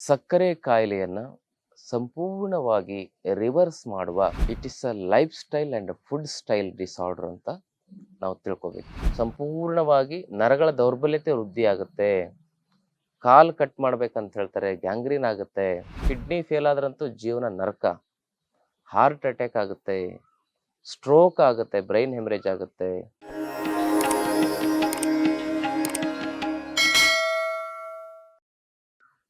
ಸಕ್ಕರೆ ಕಾಯಿಲೆಯನ್ನು ಸಂಪೂರ್ಣವಾಗಿ ರಿವರ್ಸ್ ಮಾಡುವ it is a lifestyle and food style disorder ಅಂತ ನಾವು ತಿಳ್ಕೊಬೇಕು. ಸಂಪೂರ್ಣವಾಗಿ ನರಗಳ ದೌರ್ಬಲ್ಯತೆ ವೃದ್ಧಿ ಆಗುತ್ತೆ ಕಾಲು ಕಟ್ ಮಾಡ್ಬೇಕಂತ ಹೇಳ್ತಾರೆ ಗ್ಯಾಂಗ್ರೀನ್ ಆಗುತ್ತೆ. ಕಿಡ್ನಿ ಫೇಲ್ ಆದ್ರಂತೂ ಜೀವನ ನರಕ. ಹಾರ್ಟ್ ಅಟ್ಯಾಕ್ ಆಗುತ್ತೆ. ಸ್ಟ್ರೋಕ್ ಆಗುತ್ತೆ ಬ್ರೈನ್ ಹೆಮರೇಜ್ ಆಗುತ್ತೆ.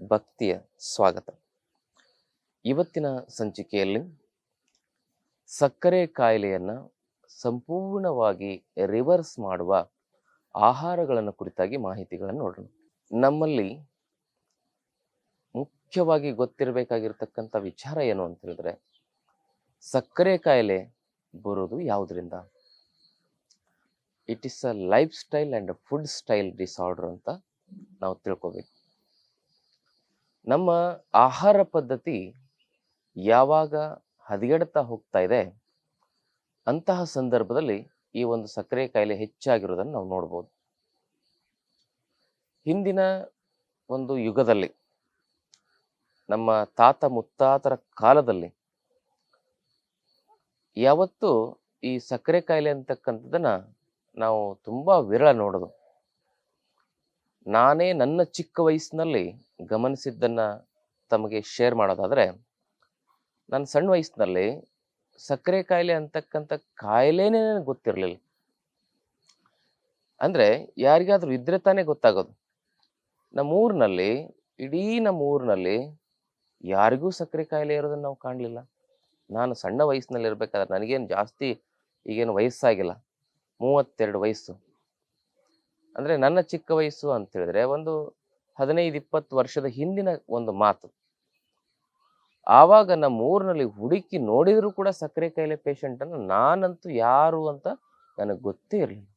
ಭಕ್ತಿಯ ಸ್ವಾಗತ. ಇವತ್ತಿನ ಸಂಚಿಕೆಯಲ್ಲಿ ಸಕ್ಕರೆ ಕಾಯಿಲೆಯನ್ನು ಸಂಪೂರ್ಣವಾಗಿ ರಿವರ್ಸ್ ಮಾಡುವ ಆಹಾರಗಳನ್ನು ಕುರಿತಾಗಿ ಮಾಹಿತಿಗಳನ್ನು ನೋಡೋಣ. ನಮ್ಮಲ್ಲಿ ಮುಖ್ಯವಾಗಿ ಗೊತ್ತಿರಬೇಕಾಗಿರ್ತಕ್ಕಂಥ ವಿಚಾರ ಏನು ಅಂತ ಹೇಳಿದ್ರೆ, ಸಕ್ಕರೆ ಕಾಯಿಲೆ ಬರೋದು ಯಾವುದರಿಂದ? It is a lifestyle and food style disorder ಅಂತ ನಾವು ತಿಳ್ಕೊಬೇಕು. ನಮ್ಮ ಆಹಾರ ಪದ್ಧತಿ ಯಾವಾಗ ಹದಗೆಡ್ತಾ ಹೋಗ್ತಾ ಇದೆ, ಅಂತಹ ಸಂದರ್ಭದಲ್ಲಿ ಈ ಒಂದು ಸಕ್ಕರೆ ಕಾಯಿಲೆ ಹೆಚ್ಚಾಗಿರೋದನ್ನು ನಾವು ನೋಡ್ಬೋದು. ಹಿಂದಿನ ಒಂದು ಯುಗದಲ್ಲಿ, ನಮ್ಮ ತಾತ ಮುತ್ತಾತರ ಕಾಲದಲ್ಲಿ ಯಾವತ್ತು ಈ ಸಕ್ಕರೆ ಕಾಯಿಲೆ ಅಂತಕ್ಕಂಥದ್ದನ್ನು ನಾವು ತುಂಬಾ ವಿರಳ ನೋಡೋದು. ನಾನೇ ನನ್ನ ಚಿಕ್ಕ ವಯಸ್ಸಿನಲ್ಲಿ ಗಮನಿಸಿದ್ದನ್ನು ತಮಗೆ ಶೇರ್ ಮಾಡೋದಾದರೆ, ನನ್ನ ಸಣ್ಣ ವಯಸ್ಸಿನಲ್ಲಿ ಸಕ್ಕರೆ ಕಾಯಿಲೆ ಅಂತಕ್ಕಂಥ ಕಾಯಿಲೆನೇ ನನಗೆ ಗೊತ್ತಿರಲಿಲ್ಲ. ಅಂದರೆ ಯಾರಿಗಾದರೂ ಇದ್ರೆ ತಾನೇ ಗೊತ್ತಾಗೋದು. ನಮ್ಮ ಊರಿನಲ್ಲಿ ಇಡೀ ನಮ್ಮ ಊರಿನಲ್ಲಿ ಯಾರಿಗೂ ಸಕ್ಕರೆ ಕಾಯಿಲೆ ಇರೋದನ್ನು ನಾವು ಕಾಣಲಿಲ್ಲ. ನಾನು ಸಣ್ಣ ವಯಸ್ಸಿನಲ್ಲಿ ಇರ್ಬೇಕಾದ್ರೆ ನನಗೇನು ಜಾಸ್ತಿ ಈಗೇನು ವಯಸ್ಸಾಗಿಲ್ಲ. ಮೂವತ್ತೆರಡು ವಯಸ್ಸು. ಅಂದ್ರೆ ನನ್ನ ಚಿಕ್ಕ ವಯಸ್ಸು ಅಂತ ಹೇಳಿದ್ರೆ ಒಂದು ಹದಿನೈದು, ಇಪ್ಪತ್ತು ವರ್ಷದ ಹಿಂದಿನ ಒಂದು ಮಾತು. ಆವಾಗ ನಮ್ಮ ಊರಿನಲ್ಲಿ ಹುಡುಕಿ ನೋಡಿದ್ರು ಕೂಡ ಸಕ್ಕರೆ ಕಾಯಿಲೆ ಪೇಷಂಟ್ ಅನ್ನು ನಾನಂತೂ ಯಾರು ಅಂತ ನನಗೆ ಗೊತ್ತೇ ಇರಲಿಲ್ಲ.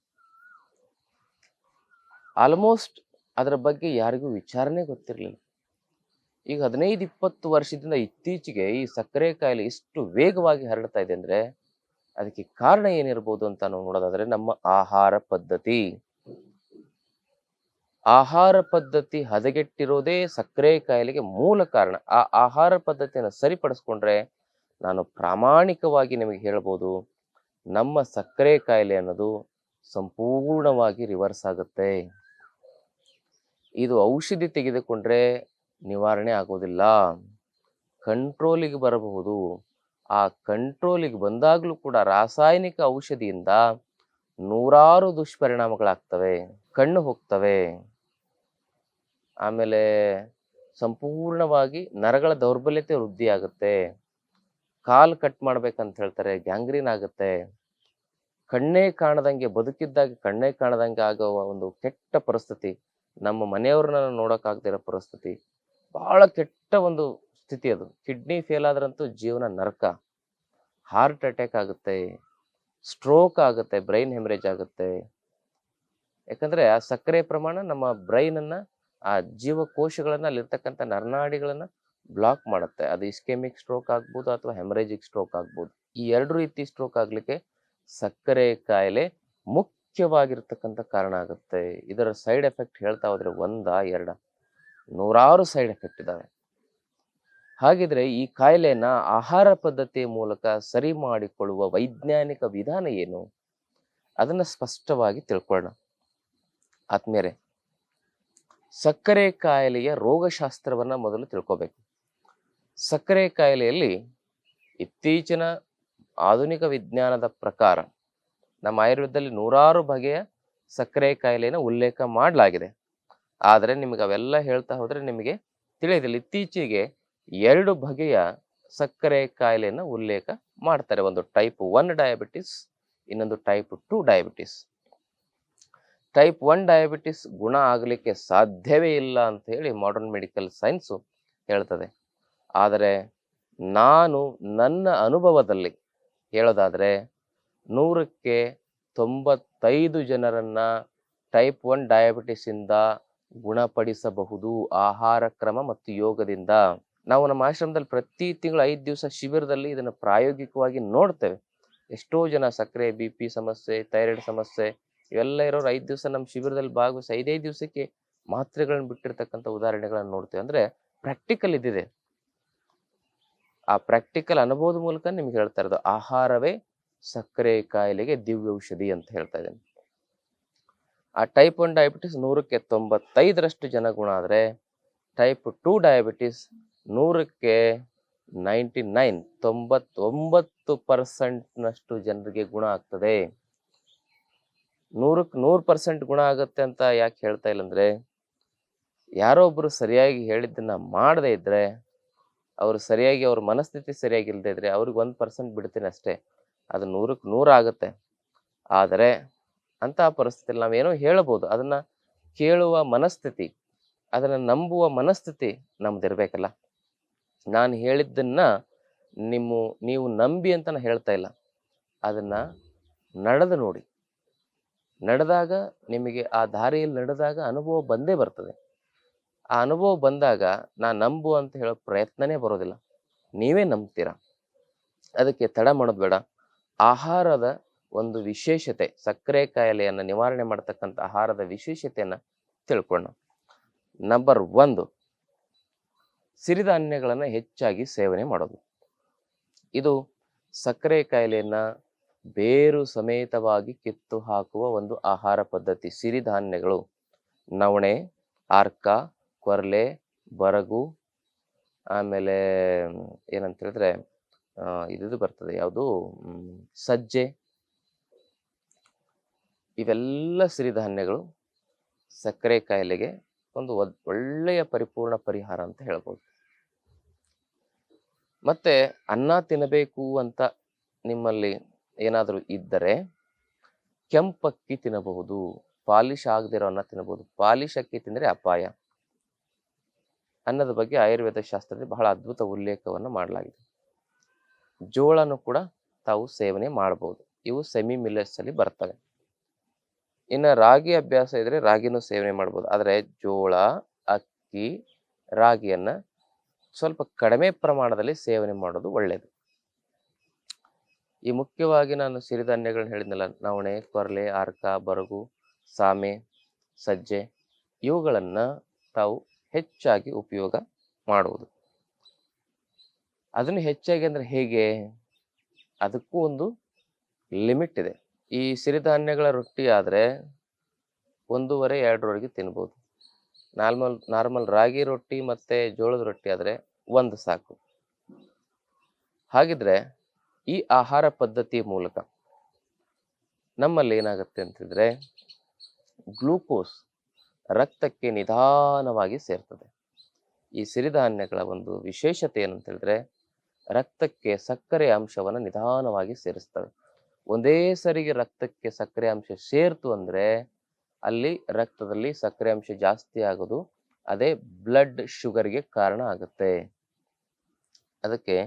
ಆಲ್ಮೋಸ್ಟ್ ಅದರ ಬಗ್ಗೆ ಯಾರಿಗೂ ವಿಚಾರನೆ ಗೊತ್ತಿರಲಿಲ್ಲ. ಈಗ ಹದಿನೈದು, ಇಪ್ಪತ್ತು ವರ್ಷದಿಂದ ಇತ್ತೀಚೆಗೆ ಈ ಸಕ್ಕರೆ ಕಾಯಿಲೆ ಇಷ್ಟು ವೇಗವಾಗಿ ಹರಡ್ತಾ ಇದೆ ಅಂದ್ರೆ ಅದಕ್ಕೆ ಕಾರಣ ಏನಿರ್ಬೋದು ಅಂತ ನಾವು ನೋಡೋದಾದ್ರೆ ನಮ್ಮ ಆಹಾರ ಪದ್ಧತಿ. ಆಹಾರ ಪದ್ಧತಿ ಹದಗೆಟ್ಟಿರೋದೇ ಸಕ್ಕರೆ ಕಾಯಿಲೆಗೆ ಮೂಲ ಕಾರಣ. ಆ ಆಹಾರ ಪದ್ಧತಿಯನ್ನು ಸರಿಪಡಿಸ್ಕೊಂಡ್ರೆ ನಾನು ಪ್ರಾಮಾಣಿಕವಾಗಿ ನಿಮಗೆ ಹೇಳ್ಬೋದು, ನಮ್ಮ ಸಕ್ಕರೆ ಕಾಯಿಲೆ ಅನ್ನೋದು ಸಂಪೂರ್ಣವಾಗಿ ರಿವರ್ಸ್ ಆಗುತ್ತೆ. ಇದು ಔಷಧಿ ತೆಗೆದುಕೊಂಡ್ರೆ ನಿವಾರಣೆ ಆಗೋದಿಲ್ಲ. ಕಂಟ್ರೋಲಿಗೆ ಬರಬಹುದು. ಆ ಕಂಟ್ರೋಲಿಗೆ ಬಂದಾಗಲೂ ಕೂಡ ರಾಸಾಯನಿಕ ಔಷಧಿಯಿಂದ ನೂರಾರು ದುಷ್ಪರಿಣಾಮಗಳಾಗ್ತವೆ, ಕಣ್ಣು ಹೋಗ್ತವೆ. ಆಮೇಲೆ ಸಂಪೂರ್ಣವಾಗಿ ನರಗಳ ದೌರ್ಬಲ್ಯತೆ ವೃದ್ಧಿ ಆಗುತ್ತೆ ಕಾಲು ಕಟ್ ಮಾಡ್ಬೇಕಂತ ಹೇಳ್ತಾರೆ, ಗ್ಯಾಂಗ್ರೀನ್ ಆಗುತ್ತೆ. ಕಣ್ಣೇ ಕಾಣದಂಗೆ, ಬದುಕಿದ್ದಾಗ ಕಣ್ಣೇ ಕಾಣದಂಗೆ ಆಗೋ ಒಂದು ಕೆಟ್ಟ ಪರಿಸ್ಥಿತಿ, ನಮ್ಮ ಮನೆಯವ್ರನ್ನ ನೋಡೋಕ್ಕಾಗ್ದಿರೋ ಪರಿಸ್ಥಿತಿ, ಬಹಳ ಕೆಟ್ಟ ಒಂದು ಸ್ಥಿತಿ ಅದು. ಕಿಡ್ನಿ ಫೇಲ್ ಆದ್ರಂತೂ ಜೀವನ ನರಕ. ಹಾರ್ಟ್ ಅಟ್ಯಾಕ್ ಆಗುತ್ತೆ, ಸ್ಟ್ರೋಕ್ ಆಗುತ್ತೆ, ಬ್ರೈನ್ ಹೆಮರೇಜ್ ಆಗುತ್ತೆ. ಯಾಕಂದ್ರೆ ಆ ಸಕ್ಕರೆ ಪ್ರಮಾಣ ನಮ್ಮ ಬ್ರೈನ್ ಅನ್ನ ಆ ಜೀವಕೋಶಗಳನ್ನ ಅಲ್ಲಿರ್ತಕ್ಕಂಥ ನರನಾಡಿಗಳನ್ನ ಬ್ಲಾಕ್ ಮಾಡುತ್ತೆ. ಅದು ಇಸ್ಕೆಮಿಕ್ ಸ್ಟ್ರೋಕ್ ಆಗ್ಬೋದು ಅಥವಾ ಹೆಮರೇಜಿಕ್ ಸ್ಟ್ರೋಕ್ ಆಗ್ಬೋದು. ಈ ಎರಡು ರೀತಿ ಸ್ಟ್ರೋಕ್ ಆಗ್ಲಿಕ್ಕೆ ಸಕ್ಕರೆ ಕಾಯಿಲೆ ಮುಖ್ಯವಾಗಿರ್ತಕ್ಕಂಥ ಕಾರಣ ಆಗುತ್ತೆ. ಇದರ ಸೈಡ್ ಎಫೆಕ್ಟ್ ಹೇಳ್ತಾ ಹೋದ್ರೆ ಒಂದ ಎರಡ ನೂರಾರು ಸೈಡ್ ಎಫೆಕ್ಟ್ ಇದಾವೆ. ಹಾಗಿದ್ರೆ ಈ ಕಾಯಿಲೆನ ಆಹಾರ ಪದ್ಧತಿಯ ಮೂಲಕ ಸರಿ ಮಾಡಿಕೊಳ್ಳುವ ವೈಜ್ಞಾನಿಕ ವಿಧಾನ ಏನು? ಅದನ್ನ ಸ್ಪಷ್ಟವಾಗಿ ತಿಳ್ಕೊಳ್ಳೋಣ. ಆತ್ಮೇರೆ ಸಕ್ಕರೆ ಕಾಯಿಲೆಯ ರೋಗಶಾಸ್ತ್ರವನ್ನು ಮೊದಲು ತಿಳ್ಕೋಬೇಕು. ಸಕ್ಕರೆ ಕಾಯಿಲೆಯಲ್ಲಿ ಇತ್ತೀಚಿನ ಆಧುನಿಕ ವಿಜ್ಞಾನದ ಪ್ರಕಾರ ನಮ್ಮ ಆಯುರ್ವೇದದಲ್ಲಿ ನೂರಾರು ಬಗೆಯ ಸಕ್ಕರೆ ಕಾಯಿಲೆಯನ್ನು ಉಲ್ಲೇಖ ಮಾಡಲಾಗಿದೆ. ಆದರೆ ನಿಮಗೆ ಅವೆಲ್ಲ ಹೇಳ್ತಾ ಹೋದರೆ ನಿಮಗೆ ತಿಳಿಯೋದಿಲ್ಲ ಇತ್ತೀಚೆಗೆ ಎರಡು ಬಗೆಯ ಸಕ್ಕರೆ ಕಾಯಿಲೆಯನ್ನು ಉಲ್ಲೇಖ ಮಾಡ್ತಾರೆ. ಒಂದು ಟೈಪ್ ಒನ್ ಡಯಾಬಿಟಿಸ್ ಇನ್ನೊಂದು type two diabetes type one diabetes ಗುಣ ಆಗಲಿಕ್ಕೆ ಸಾಧ್ಯವೇ ಇಲ್ಲ ಅಂತ ಹೇಳಿ ಮಾಡರ್ನ್ ಮೆಡಿಕಲ್ ಸೈನ್ಸು ಹೇಳ್ತದೆ. ಆದರೆ ನಾನು ನನ್ನ ಅನುಭವದಲ್ಲಿ ಹೇಳೋದಾದರೆ ನೂರಕ್ಕೆ ತೊಂಬತ್ತೈದು ಜನರನ್ನು ಟೈಪ್ ಒನ್ ಡಯಾಬಿಟಿಸಿಂದ ಗುಣಪಡಿಸಬಹುದು. ಆಹಾರ ಕ್ರಮ ಮತ್ತು ಯೋಗದಿಂದ ನಾವು ನಮ್ಮ ಆಶ್ರಮದಲ್ಲಿ ಪ್ರತಿ ತಿಂಗಳು ಐದು ದಿವಸ ಶಿಬಿರದಲ್ಲಿ ಇದನ್ನು ಪ್ರಾಯೋಗಿಕವಾಗಿ ನೋಡ್ತೇವೆ. ಎಷ್ಟೋ ಜನ ಸಕ್ಕರೆ ಬಿ ಪಿ ಸಮಸ್ಯೆ ಥೈರಾಯ್ಡ್ ಸಮಸ್ಯೆ ಇವೆಲ್ಲ ಇರೋರು ಐದು ದಿವಸ ನಮ್ಮ ಶಿಬಿರದಲ್ಲಿ ಭಾಗವಹಿಸಿ ಐದೈದು ದಿವಸಕ್ಕೆ ಮಾತ್ರೆಗಳನ್ನು ಬಿಟ್ಟಿರ್ತಕ್ಕಂಥ ಉದಾಹರಣೆಗಳನ್ನ ನೋಡ್ತೇವೆ. ಅಂದ್ರೆ ಪ್ರಾಕ್ಟಿಕಲ್ ಇದಿದೆ ಆ ಪ್ರಾಕ್ಟಿಕಲ್ ಅನುಭವದ ಮೂಲಕ ನಿಮ್ಗೆ ಹೇಳ್ತಾ ಇರೋದು, ಆಹಾರವೇ ಸಕ್ಕರೆ ಕಾಯಿಲೆಗೆ ದಿವ್ಯ ಔಷಧಿ ಅಂತ ಹೇಳ್ತಾ ಇದ್ದೇನೆ. ಆ ಟೈಪ್ ಒನ್ ಡಯಾಬಿಟಿಸ್ ನೂರಕ್ಕೆ ತೊಂಬತ್ತೈದರಷ್ಟು ಜನ ಗುಣ ಆದರೆ ಟೈಪ್ ಟೂ ಡಯಾಬಿಟಿಸ್ ನೂರಕ್ಕೆ ನೈಂಟಿ ನೈನ್ ತೊಂಬತ್ತೊಂಬತ್ತು ಪರ್ಸೆಂಟ್ನಷ್ಟು ಜನರಿಗೆ ಗುಣ ಆಗ್ತದೆ. ನೂರಕ್ಕೆ ನೂರು ಪರ್ಸೆಂಟ್ ಗುಣ ಆಗುತ್ತೆ ಅಂತ ಯಾಕೆ ಹೇಳ್ತಾ ಇಲ್ಲ ಅಂದರೆ, ಯಾರೋ ಒಬ್ಬರು ಸರಿಯಾಗಿ ಹೇಳಿದ್ದನ್ನು ಮಾಡದೇ ಇದ್ದರೆ ಅವರು ಸರಿಯಾಗಿ ಅವ್ರ ಮನಸ್ಥಿತಿ ಸರಿಯಾಗಿ ಇದ್ದರೆ ಅವ್ರಿಗೆ ಒಂದು ಪರ್ಸೆಂಟ್ ಬಿಡ್ತೀನಿ ಅಷ್ಟೇ. ಅದು ನೂರಕ್ಕೆ ನೂರು ಆಗುತ್ತೆ. ಆದರೆ ಅಂತಹ ಪರಿಸ್ಥಿತಿಯಲ್ಲಿ ನಾವೇನೋ ಹೇಳಬಹುದು ಅದನ್ನು ಕೇಳುವ ಮನಸ್ಥಿತಿ, ಅದನ್ನು ನಂಬುವ ಮನಸ್ಥಿತಿ ನಮ್ದಿರಬೇಕಲ್ಲ ನಾನು ಹೇಳಿದ್ದನ್ನು ನಿಮ್ಮ, ನೀವು ನಂಬಿ ಅಂತ ನಾನು ಹೇಳ್ತಾ ಇಲ್ಲ. ಅದನ್ನು ನಡೆದು ನೋಡಿ. ನಡೆದಾಗ ನಿಮಗೆ ಆ ದಾರಿಯಲ್ಲಿ ನಡೆದಾಗ ಅನುಭವ ಬಂದೇ ಬರ್ತದೆ. ಆ ಅನುಭವ ಬಂದಾಗ ನಾ ನಂಬು ಅಂತ ಹೇಳೋ ಪ್ರಯತ್ನನೇ ಬರೋದಿಲ್ಲ. ನೀವೇ ನಂಬ್ತೀರ? ಅದಕ್ಕೆ ತಡ ಮಾಡೋದು ಬೇಡ. ಆಹಾರದ ಒಂದು ವಿಶೇಷತೆ, ಸಕ್ಕರೆ ಕಾಯಿಲೆಯನ್ನು ನಿವಾರಣೆ ಮಾಡ್ತಕ್ಕಂಥ ಆಹಾರದ ವಿಶೇಷತೆಯನ್ನು ತಿಳ್ಕೊಳ್ಳೋಣ. ನಂಬರ್ ಒಂದು, ಸಿರಿಧಾನ್ಯಗಳನ್ನು ಹೆಚ್ಚಾಗಿ ಸೇವನೆ ಮಾಡೋದು. ಇದು ಸಕ್ಕರೆ ಕಾಯಿಲೆಯನ್ನ ಬೇರು ಸಮೇತವಾಗಿ ಕಿತ್ತು ಹಾಕುವ ಒಂದು ಆಹಾರ ಪದ್ಧತಿ. ಸಿರಿಧಾನ್ಯಗಳು, ನವಣೆ, ಆರ್ಕ, ಕೊರ್ಲೆ, ಬರಗು, ಆಮೇಲೆ, ಏನಂತ ಹೇಳಿದ್ರೆ ಇದು ಬರ್ತದೆ. ಯಾವುದು? ಸಜ್ಜೆ. ಇವೆಲ್ಲ ಸಿರಿಧಾನ್ಯಗಳು ಸಕ್ಕರೆ ಕಾಯಿಲೆಗೆ ಒದ್- ಒಳ್ಳೆಯ ಪರಿಪೂರ್ಣ ಪರಿಹಾರ ಅಂತ ಹೇಳ್ಬೋದು. ಮತ್ತೆ ಅನ್ನ ತಿನ್ನಬೇಕು ಅಂತ ನಿಮ್ಮಲ್ಲಿ ಏನಾದರೂ ಇದ್ದರೆ ಕೆಂಪಕ್ಕಿ ತಿನ್ನಬಹುದು ಪಾಲಿಶ್ ಆಗದಿರೋ ಅನ್ನ ತಿನ್ನಬಹುದು. ಪಾಲಿಶ್ ಅಕ್ಕಿ ತಿಂದರೆ ಅಪಾಯ. ಅನ್ನದ ಬಗ್ಗೆ ಆಯುರ್ವೇದ ಶಾಸ್ತ್ರದಲ್ಲಿ ಬಹಳ ಅದ್ಭುತ ಉಲ್ಲೇಖವನ್ನು ಮಾಡಲಾಗಿದೆ. ಜೋಳನು ಕೂಡ ತಾವು ಸೇವನೆ ಮಾಡಬಹುದು ಇವು ಸೆಮಿ ಮಿಲೆಟ್ಸ್ ಅಲ್ಲಿ ಬರ್ತವೆ. ಇನ್ನು ರಾಗಿ ಅಭ್ಯಾಸ ಇದ್ರೆ ರಾಗಿನೂ ಸೇವನೆ ಮಾಡ್ಬೋದು. ಆದರೆ ಜೋಳ, ಅಕ್ಕಿ, ರಾಗಿಯನ್ನ ಸ್ವಲ್ಪ ಕಡಿಮೆ ಪ್ರಮಾಣದಲ್ಲಿ ಸೇವನೆ ಮಾಡೋದು ಒಳ್ಳೆಯದು ಈ ಮುಖ್ಯವಾಗಿ ನಾನು ಸಿರಿಧಾನ್ಯಗಳನ್ನ ಹೇಳಿದ್ನಲ್ಲ, ನವಣೆ, ಕೊರಲೆ, ಆರ್ಕ, ಬರಗು, ಸಾಮೆ, ಸಜ್ಜೆ, ಇವುಗಳನ್ನು ತಾವು ಹೆಚ್ಚಾಗಿ ಉಪಯೋಗ ಮಾಡುವುದು. ಅದನ್ನು ಹೆಚ್ಚಾಗಿ ಅಂದ್ರೆ ಹೇಗೆ? ಅದಕ್ಕೂ ಒಂದು ಲಿಮಿಟ್ ಇದೆ. ಈ ಸಿರಿಧಾನ್ಯಗಳ ರೊಟ್ಟಿ ಆದ್ರೆ ಒಂದೂವರೆ ಎರಡರವರೆಗೆ ತಿನ್ಬೋದು. ನಾರ್ಮಲ್ ನಾರ್ಮಲ್ ರಾಗಿ ರೊಟ್ಟಿ ಮತ್ತೆ ಜೋಳದ ರೊಟ್ಟಿ ಆದ್ರೆ ಒಂದು ಸಾಕು. ಹಾಗಿದ್ರೆ ಈ ಆಹಾರ ಪದ್ಧತಿಯ ಮೂಲಕ ನಮ್ಮಲ್ಲಿ ಏನಾಗುತ್ತೆ ಅಂತಿದ್ರೆ ಗ್ಲೂಕೋಸ್ ರಕ್ತಕ್ಕೆ ನಿಧಾನವಾಗಿ ಸೇರ್ತದೆ. ಈ ಸಿರಿಧಾನ್ಯಗಳ ಒಂದು ವಿಶೇಷತೆ ಏನಂತ ಹೇಳಿದ್ರೆ ರಕ್ತಕ್ಕೆ ಸಕ್ಕರೆ ಅಂಶವನ್ನು ನಿಧಾನವಾಗಿ ಸೇರಿಸ್ತವೆ. ಒಂದೇ ಸರಿಗೆ ರಕ್ತಕ್ಕೆ ಸಕ್ಕರೆ ಅಂಶ ಸೇರ್ತು ಅಂದ್ರೆ ಅಲ್ಲಿ ರಕ್ತದಲ್ಲಿ ಸಕ್ಕರೆ ಅಂಶ ಜಾಸ್ತಿ ಆಗೋದು, ಅದೇ ಬ್ಲಡ್ ಶುಗರ್ಗೆ ಕಾರಣ ಆಗುತ್ತೆ. ಅದಕ್ಕೆ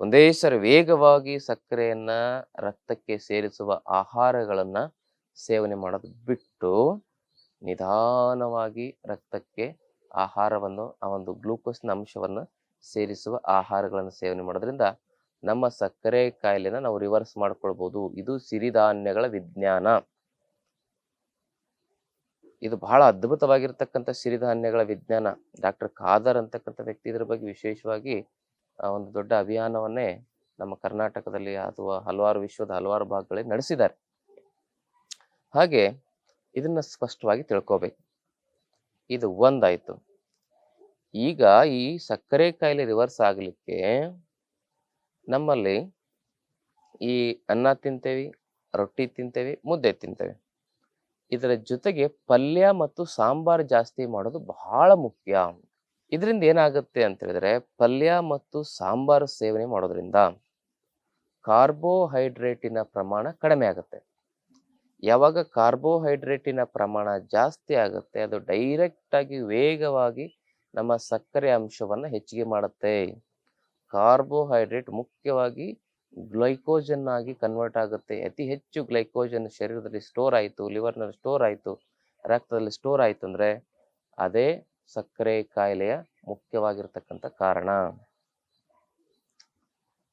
ಒಂದೇ ಸರಿ ವೇಗವಾಗಿ ಸಕ್ಕರೆಯನ್ನ ರಕ್ತಕ್ಕೆ ಸೇರಿಸುವ ಆಹಾರಗಳನ್ನ ಸೇವನೆ ಮಾಡೋದು ಬಿಟ್ಟು ನಿಧಾನವಾಗಿ ರಕ್ತಕ್ಕೆ ಆಹಾರವನ್ನು, ಆ ಒಂದು ಗ್ಲೂಕೋಸ್ನ ಅಂಶವನ್ನು ಸೇರಿಸುವ ಆಹಾರಗಳನ್ನು ಸೇವನೆ ಮಾಡೋದ್ರಿಂದ ನಮ್ಮ ಸಕ್ಕರೆ ಕಾಯಿಲೆನ ನಾವು ರಿವರ್ಸ್ ಮಾಡ್ಕೊಳ್ಬಹುದು ಇದು ಸಿರಿಧಾನ್ಯಗಳ ವಿಜ್ಞಾನ. ಇದು ಬಹಳ ಅದ್ಭುತವಾಗಿರ್ತಕ್ಕಂಥ ಸಿರಿಧಾನ್ಯಗಳ ವಿಜ್ಞಾನ. ಡಾಕ್ಟರ್ ಖಾದರ್ ಅಂತಕ್ಕಂಥ ವ್ಯಕ್ತಿ ಇದ್ರ ಬಗ್ಗೆ ವಿಶೇಷವಾಗಿ ಒಂದು ದೊಡ್ಡ ಅಭಿಯಾನವನ್ನೇ ನಮ್ಮ ಕರ್ನಾಟಕದಲ್ಲಿ ಅಥವಾ ಹಲವಾರು ವಿಶ್ವದ ಹಲವಾರು ಭಾಗಗಳಲ್ಲಿ ನಡೆಸಿದ್ದಾರೆ. ಹಾಗೆ ಇದನ್ನ ಸ್ಪಷ್ಟವಾಗಿ ತಿಳ್ಕೋಬೇಕು. ಇದು ಒಂದಾಯ್ತು. ಈಗ ಈ ಸಕ್ಕರೆ ಕಾಯಿಲೆ ರಿವರ್ಸ್ ಆಗಲಿಕ್ಕೆ ನಮ್ಮಲ್ಲಿ ಈ ಅನ್ನ ತಿಂತೇವಿ, ರೊಟ್ಟಿ ತಿಂತೇವಿ, ಮುದ್ದೆ ತಿಂತೇವೆ. ಇದರ ಜೊತೆಗೆ ಪಲ್ಯ ಮತ್ತು ಸಾಂಬಾರ್ ಜಾಸ್ತಿ ಮಾಡೋದು ಬಹಳ ಮುಖ್ಯ. ಇದರಿಂದ ಏನಾಗುತ್ತೆ ಅಂತ ಹೇಳಿದ್ರೆ, ಪಲ್ಯ ಮತ್ತು ಸಾಂಬಾರು ಸೇವನೆ ಮಾಡೋದ್ರಿಂದ ಕಾರ್ಬೋಹೈಡ್ರೇಟಿನ ಪ್ರಮಾಣ ಕಡಿಮೆ ಆಗುತ್ತೆ. ಯಾವಾಗ ಕಾರ್ಬೋಹೈಡ್ರೇಟಿನ ಪ್ರಮಾಣ ಜಾಸ್ತಿ ಆಗುತ್ತೆ, ಅದು ಡೈರೆಕ್ಟ್ ಆಗಿ ವೇಗವಾಗಿ ನಮ್ಮ ಸಕ್ಕರೆ ಅಂಶವನ್ನು ಹೆಚ್ಚಿಗೆ ಮಾಡುತ್ತೆ. ಕಾರ್ಬೋಹೈಡ್ರೇಟ್ ಮುಖ್ಯವಾಗಿ ಗ್ಲೈಕೋಜನ್ ಆಗಿ ಕನ್ವರ್ಟ್ ಆಗುತ್ತೆ. ಅತಿ ಹೆಚ್ಚು ಗ್ಲೈಕೋಜನ್ ಶರೀರದಲ್ಲಿ ಸ್ಟೋರ್ ಆಯಿತು, ಲಿವರ್ನಲ್ಲಿ ಸ್ಟೋರ್ ಆಯಿತು, ರಕ್ತದಲ್ಲಿ ಸ್ಟೋರ್ ಆಯಿತು ಅಂದರೆ, ಅದೇ ಸಕ್ಕರೆ ಕಾಯಿಲೆಯ ಮುಖ್ಯವಾಗಿರ್ತಕ್ಕಂಥ ಕಾರಣ.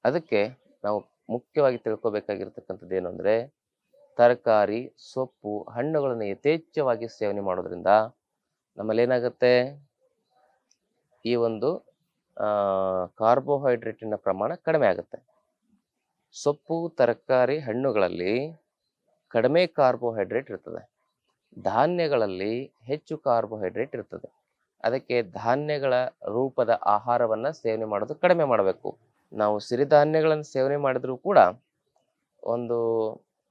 ಅದಕ್ಕೆ ನಾವು ಮುಖ್ಯವಾಗಿ ತಿಳ್ಕೊಬೇಕಾಗಿರ್ತಕ್ಕಂಥದ್ದು ಏನು ಅಂದರೆ, ತರಕಾರಿ, ಸೊಪ್ಪು, ಹಣ್ಣುಗಳನ್ನು ಯಥೇಚ್ಛವಾಗಿ ಸೇವನೆ ಮಾಡೋದ್ರಿಂದ ನಮ್ಮಲ್ಲಿ ಏನಾಗುತ್ತೆ ಈ ಒಂದು ಕಾರ್ಬೋಹೈಡ್ರೇಟಿನ ಪ್ರಮಾಣ ಕಡಿಮೆ ಆಗುತ್ತೆ. ಸೊಪ್ಪು, ತರಕಾರಿ, ಹಣ್ಣುಗಳಲ್ಲಿ ಕಡಿಮೆ ಕಾರ್ಬೋಹೈಡ್ರೇಟ್ ಇರ್ತದೆ. ಧಾನ್ಯಗಳಲ್ಲಿ ಹೆಚ್ಚು ಕಾರ್ಬೋಹೈಡ್ರೇಟ್ ಇರ್ತದೆ. ಅದಕ್ಕೆ ಧಾನ್ಯಗಳ ರೂಪದ ಆಹಾರವನ್ನು ಸೇವನೆ ಮಾಡೋದು ಕಡಿಮೆ ಮಾಡಬೇಕು. ನಾವು ಸಿರಿಧಾನ್ಯಗಳನ್ನು ಸೇವನೆ ಮಾಡಿದರೂ ಕೂಡ ಒಂದು